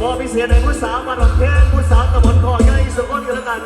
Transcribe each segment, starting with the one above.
ก็พิเศษในผู้สาวมาหลอกแทนผู้สาวตะบนคอใหญ่สกุลกันแล้วกัน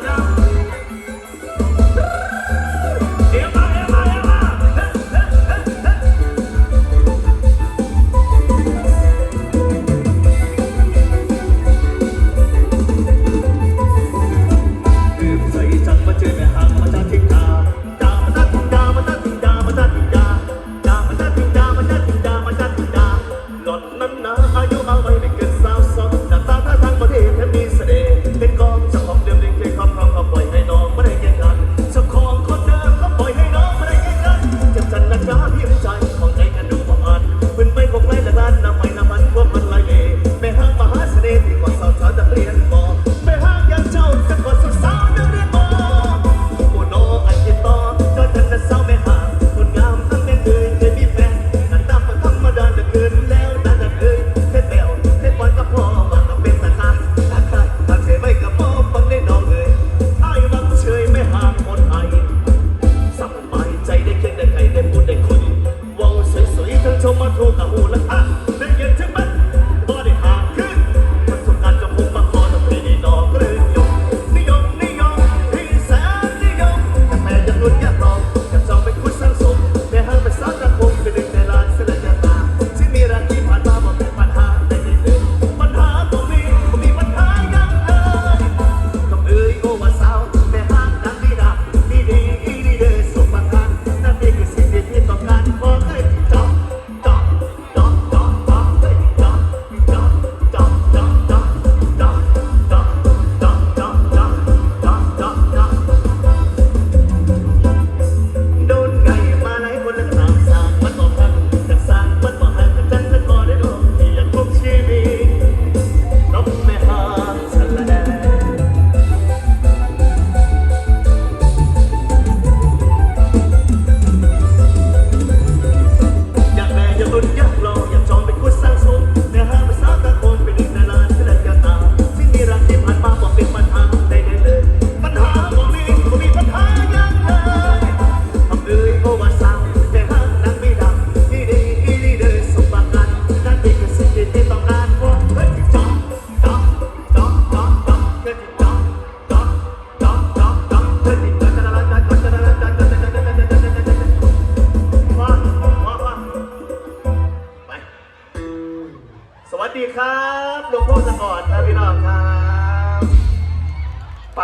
ชมมาโทรกับหูและตา วัสดีครับหลวงพ่อสะกอดครับพี่น้องครับ ไป